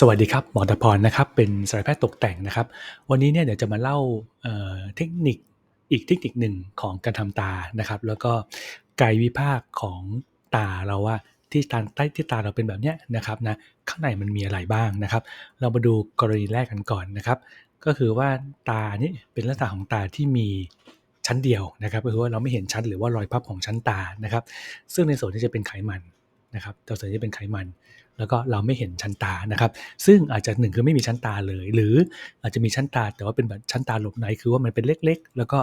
สวัสดีครับ หมอตะพรนะครับ เป็นศัลยแพทย์ตกแต่งนะครับ วันนี้เนี่ยเดี๋ยวจะมาเล่าเเทคนิคอีกเทคนิคหนึ่งของการทำตานะครับ แล้วก็กายวิภาคของตาเราว่าที่ตาใต้ที่ตาเราเป็นแบบเนี้ยนะครับนะข้างในมันมีอะไรบ้างนะครับ เรามาดูกรณีแรกกันก่อนนะครับ ก็คือว่าตานี่เป็นลักษณะของตาที่มีชั้นเดียวนะครับก็คือว่าเราไม่เห็นชั้นหรือว่ารอยพับของชั้นตานะครับ ซึ่งในส่วนที่จะเป็นไขมัน นะครับตัวส่วนที่เป็นไขมัน แล้วก็เราไม่เห็นชั้นตานะครับ ซึ่งอาจจะหนึ่งคือไม่มีชั้นตาเลย หรืออาจจะมีชั้นตาแต่ว่าเป็นแบบชั้นตาหลบในคือว่ามันเป็นเล็ก ๆ แล้วก็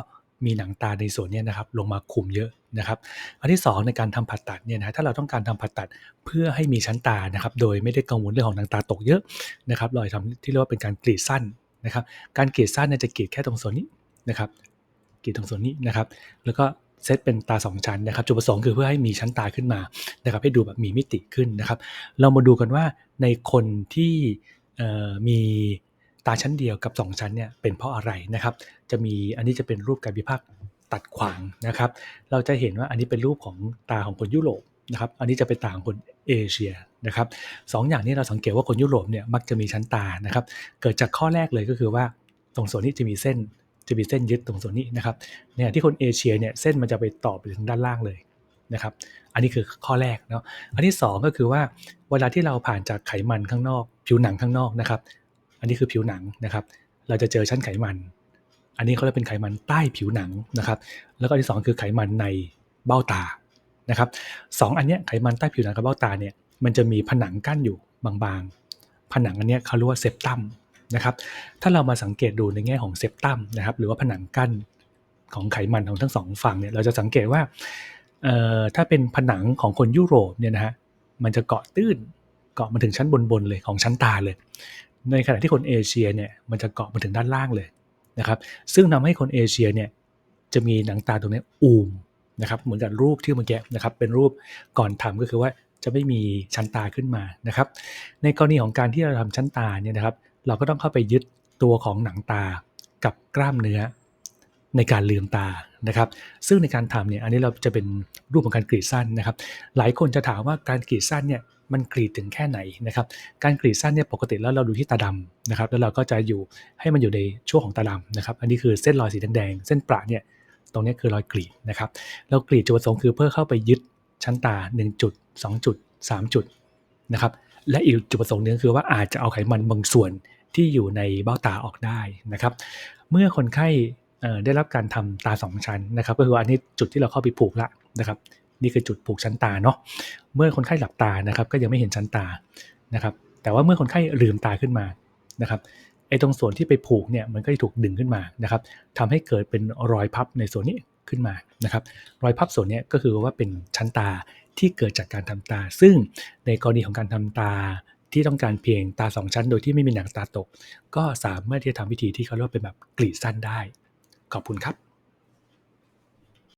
มีหนังตาในส่วนนี้นะครับลงมาคุมเยอะนะครับ อันที่ 2 ในการทำผ่าตัดเนี่ยนะถ้าเราต้องการทำผ่าตัดเพื่อให้มีชั้นตานะครับ โดยไม่ได้กังวลเรื่องของหนังตาตกเยอะนะครับเราจะทำที่เรียกว่าเป็นการกรีดสั้นนะครับ การกรีดสั้นเนี่ยจะกรีดแค่ตรงส่วนนี้นะครับกรีดตรงส่วนนี้นะครับ แล้วก็ เซตเป็นตา 2 ชั้นนะครับจุดประสงค์คือเพื่อให้มีชั้นตาขึ้นมานะครับให้ดูแบบมีมิติขึ้นนะครับ เรามาดูกันว่าในคนที่มีตาชั้นเดียวกับ 2 ชั้นเนี่ยเป็นเพราะอะไรนะครับ จะมีอันนี้จะเป็นรูปการวิพากษ์ตัดขวางนะครับ เราจะเห็นว่าอันนี้เป็นรูปของตาของคนยุโรปนะครับ อันนี้จะเป็นตาของคนเอเชียนะครับสองอย่างนี้เราสังเกตว่าคนยุโรปเนี่ยมักจะมีชั้นตานะครับ เกิดจากข้อแรกเลยก็คือว่าตรงส่วนนี้จะมีเส้น จะมีเส้นยึดตรงส่วนนี้นะครับเนี่ยที่คนเอเชียเนี่ยเส้นมันจะไปต่อไปถึงด้านล่างเลยนะครับ อันนี้คือข้อแรกเนาะ อันที่ 2 ก็คือว่าเวลาที่เราผ่านจากไขมันข้างนอก ผิวหนังข้างนอกนะครับ อันนี้คือผิวหนังนะครับ เราจะเจอชั้นไขมัน อันนี้เขาเรียกเป็นไขมันใต้ผิวหนังนะครับ แล้วก็อันที่ 2 คือไขมันในเบ้าตานะครับสองอันเนี้ยไขมันใต้ผิวหนังกับเบ้าตาเนี่ยมันจะมีผนังกั้นอยู่บางๆ ผนังอันเนี้ยเขาเรียกว่าเซปตัม นะครับ ถ้าเรามาสังเกตดูในแง่ของเซปตัมนะครับหรือว่าผนังกั้นของไขมันของทั้งสองฝั่งเนี่ยเราจะสังเกตว่าถ้าเป็นผนังของคนยุโรปเนี่ยนะฮะมันจะเกาะตื้นเกาะมาถึงชั้นบนๆเลยของชั้นตาเลย ในขณะที่คนเอเชียเนี่ยมันจะเกาะมาถึงด้านล่างเลยนะครับ ซึ่งทำให้คนเอเชียเนี่ยจะมีหนังตาตรงนี้อูมนะครับเหมือนกับรูปที่เมื่อกี้นะครับเป็นรูปก่อนทำก็คือว่าจะไม่มีชั้นตาขึ้นมานะครับ ในกรณีของการที่เราทำชั้นตาเนี่ยนะครับ เราก็ต้องเข้าไปยึดตัวของหนังตากับกล้ามเนื้อในการลืมตานะครับ ซึ่งในการทำเนี่ยอันนี้เราจะเป็นรูปของการกรีดสั้นนะครับ หลายคนจะถามว่าการกรีดสั้นเนี่ยมันกรีดถึงแค่ไหนนะครับ การกรีดสั้นเนี่ยปกติแล้วเราดูที่ตาดำนะครับ แล้วเราก็จะอยู่ให้มันอยู่ในช่วงของตาดำนะครับ อันนี้คือเส้นรอยสีแดงๆเส้นประเนี่ยตรงนี้คือรอยกรีดนะครับ เรากรีดจุดประสงค์คือเพื่อเข้าไปยึดชั้นตา 1 จุด 2 จุด 3 จุดนะครับ และอีกจุดประสงค์นึงคือว่าอาจจะเอาไขมันบางส่วนที่อยู่ในเบ้าตาออกได้นะครับ เมื่อคนไข้ได้รับการทำตา2ชั้นนะครับก็คืออันนี้จุดที่เราเข้าไปผูกละนะครับ นี่คือจุดผูกชั้นตาเนาะเมื่อคนไข้หลับตานะครับ ก็ยังไม่เห็นชั้นตานะครับ แต่ว่าเมื่อคนไข้ลืมตาขึ้นมานะครับไอ้ตรงส่วนที่ไปผูกเนี่ยมันก็จะถูกดึงขึ้นมานะครับทำให้เกิดเป็นรอยพับในส่วนนี้ ขึ้นมานะครับรอยพับส่วนนี้ก็คือว่าเป็นชั้นตาที่เกิดจากการทำตา ซึ่งในกรณีของการทำตาที่ต้องการเพียงตาสองชั้น โดยที่ไม่มีหนังตาตก ก็สามารถที่จะทำวิธีที่เขาเรียกว่าเป็นแบบกรีดสั้นได้ ขอบคุณครับ